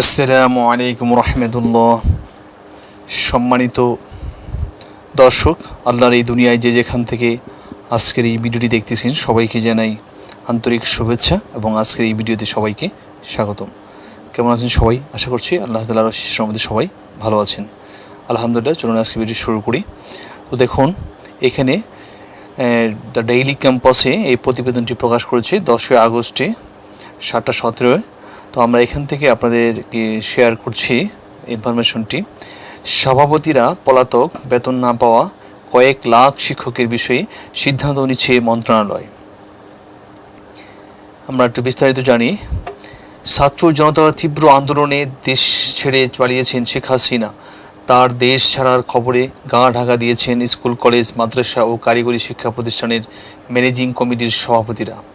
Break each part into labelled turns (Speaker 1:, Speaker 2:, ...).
Speaker 1: আসসালামু আলাইকুম রহমতুল্লাহ। সম্মানিত দর্শক, আল্লাহর এই দুনিয়ায় যে যেখান থেকে আজকের এই ভিডিওটি দেখতেছেন, সবাইকে জানাই আন্তরিক শুভেচ্ছা এবং আজকের এই ভিডিওতে সবাইকে স্বাগতম। কেমন আছেন সবাই? আশা করছি আল্লাহ তালার শিশুর মধ্যে সবাই ভালো আছেন। আলহামদুলিল্লাহ, চলুন আজকে ভিডিও শুরু করি। তো দেখুন, এখানে দ্য ডেইলি ক্যাম্পাসে এই প্রতিবেদনটি প্রকাশ করেছে দশই আগস্টে, সাতটা সতেরোয়। আমরা এখান থেকে আপনাদেরকে শেয়ার করছি ইনফরমেশনটি সভাপতিরা, পলাতক, বেতন না পাওয়া কয়েক লাখ শিক্ষকের বিষয়ে সিদ্ধান্ত নিচ্ছে মন্ত্রণালয়। আমরা একটু বিস্তারিত জানি। ছাত্র জনতার তীব্র আন্দোলনে দেশ ছেড়ে পালিয়েছেন শেখ হাসিনা। তার দেশ ছাড়ার খবরে গা ঢাকা দিয়েছেন স্কুল, কলেজ, মাদ্রাসা ও কারিগরি শিক্ষা প্রতিষ্ঠানের ম্যানেজিং কমিটির সভাপতিরা।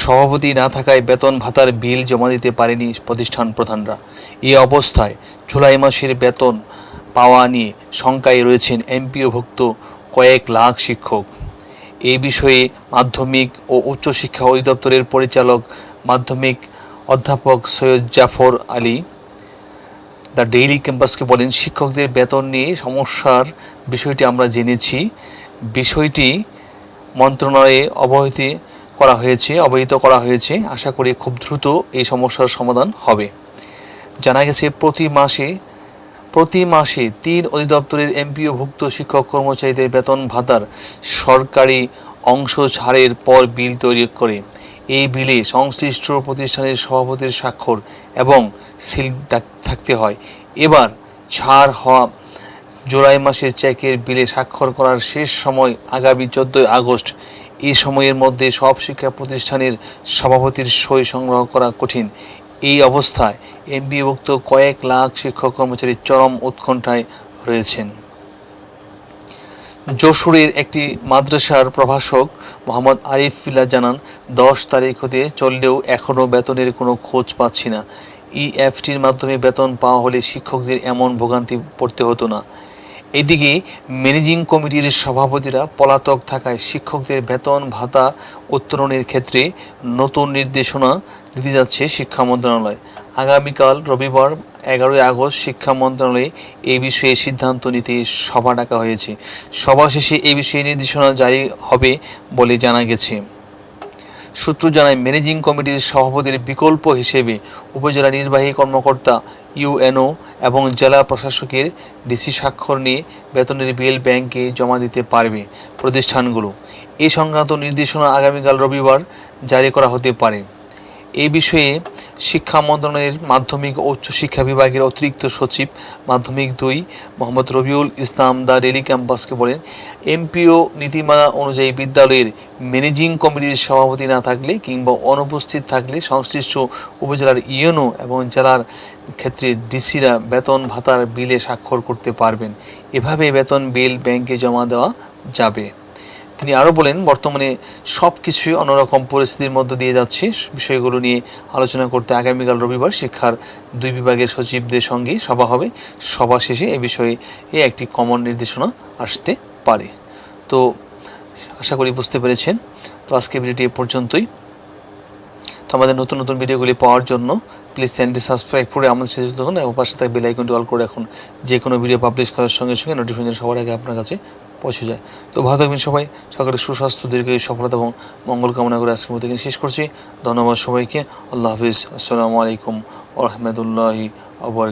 Speaker 1: সভাপতি না থাকায় বেতন ভাতার বিল জমা দিতে পারেনি প্রতিষ্ঠান প্রধানরা। এ অবস্থায় জুলাই মাসের বেতন পাওয়া নিয়ে শঙ্কায় রয়েছেন এমপিওভুক্ত কয়েক লাখ শিক্ষক। এই বিষয়ে মাধ্যমিক ও উচ্চশিক্ষা অধিদপ্তরের পরিচালক মাধ্যমিক অধ্যাপক সৈয়দ জাফর আলী দ্য ডেইলি ক্যাম্পাসকে বলেন, শিক্ষকদের বেতন নিয়ে সমস্যার বিষয়টি আমরা জেনেছি। বিষয়টি মন্ত্রণালয়ে অবহিত করা হয়েছে, অবহিত করা হয়েছে। আশা করি খুব দ্রুত এই সমস্যার সমাধান হবে। জানা গেছে, প্রতি মাসে প্রতি মাসে তিন অধিদপ্তরের এমপিওভুক্ত শিক্ষক কর্মচারীদের বেতন ভাতার সরকারি অংশ ছাড়ের পর বিল তৈরি করে। এই বিলে সংশ্লিষ্ট প্রতিষ্ঠানের সভাপতির স্বাক্ষর এবং সিল থাকতে হয়। এবার ছাড় হওয়া জুলাই মাসের চেকের বিলে স্বাক্ষর করার শেষ সময় আগামী চোদ্দোই আগস্ট এই সময়ের মধ্যে সব শিক্ষা প্রতিষ্ঠানের সভাপতির সই সংগ্রহ করা কঠিন। এই অবস্থায় এমপিভুক্ত কয়েক লাখ শিক্ষক কর্মচারী চরম উৎকণ্ঠায় রয়েছেন। যশোরের একটি মাদ্রাসার প্রভাষক মোহাম্মদ আরিফ ফিল্লা জানান, দশ তারিখ হতে চললেও এখনও বেতনের কোনো খোঁজ পাচ্ছি না। ইএফটির মাধ্যমে বেতন পাওয়া হলে শিক্ষকদের এমন ভোগান্তি পড়তে হতো না। এদিকে ম্যানেজিং কমিটির সভাপতিরা পলাতক থাকায় শিক্ষকদের বেতন, ভাতা উত্তরণের ক্ষেত্রে নতুন নির্দেশনা দিতে যাচ্ছে শিক্ষা মন্ত্রণালয়। আগামীকাল রবিবার এগারোই আগস্ট শিক্ষা মন্ত্রণালয়ে এই বিষয়ে সিদ্ধান্ত নিতে সভা ডাকা হয়েছে। সভা শেষে এই বিষয়ে নির্দেশনা জারি হবে বলে জানা গেছে। সূত্র জানায়, ম্যানেজিং কমিটির সভাপতির বিকল্প হিসেবে উপজেলা নির্বাহী কর্মকর্তা ইউএনও এবং জেলা প্রশাসকের ডিসি স্বাক্ষর নিয়ে বেতনের বিল ব্যাংকে জমা দিতে পারবে প্রতিষ্ঠানগুলো। এ সংক্রান্ত নির্দেশনা আগামীকাল রবিবার জারি করা হতে পারে। এই বিষয়ে শিক্ষা মন্ত্রণালয়ের মাধ্যমিক ও উচ্চশিক্ষা বিভাগের অতিরিক্ত সচিব মাধ্যমিক দুই মোহাম্মদ রবিউল ইসলাম দা রেলি ক্যাম্পাসকে বলেন, এমপিও নীতিমালা অনুযায়ী বিদ্যালয়ের ম্যানেজিং কমিটির সভাপতি না থাকলে কিংবা অনুপস্থিত থাকলে সংশ্লিষ্ট উপজেলার ইউনো এবং জেলার ক্ষেত্রে ডিসিরা বেতন ভাতার বিলে স্বাক্ষর করতে পারবেন। এভাবে বেতন বিল ব্যাংকে জমা দেওয়া যাবে। তিনি আরও বলেন, বর্তমানে সব কিছুই অন্যরকম পরিস্থিতির মধ্য দিয়ে যাচ্ছে। বিষয়গুলো নিয়ে আলোচনা করতে আগামীকাল রবিবার শিক্ষার দুই বিভাগের সচিবদের সঙ্গে সভা হবে। সভা শেষে এ বিষয়ে এ একটি কমন নির্দেশনা আসতে পারে। তো আশা করি বুঝতে পেরেছেন। তো আজকে ভিডিওটি এ পর্যন্তই। তো আমাদের নতুন নতুন ভিডিওগুলি পাওয়ার জন্য প্লিজ চ্যানেলটি সাবস্ক্রাইব করে আমাদের সাথে যুক্ত থাকুন এবং পাশে থাকা বেল অল করে রাখুন। যে কোনো ভিডিও পাবলিশ করার সঙ্গে সঙ্গে নোটিফিকেশন সবার আগে আপনার কাছে পৌঁছে যায়। তো ভালো থাকবেন সবাই। সকালে সুস্বাস্থ্য, দীর্ঘ সফলতা এবং মঙ্গল কামনা করে আজকের মধ্যে শেষ করছি। ধন্যবাদ সবাইকে। আল্লাহ হাফিজ। আসসালামু আলাইকুম ওরহমতুল্লাহি আবর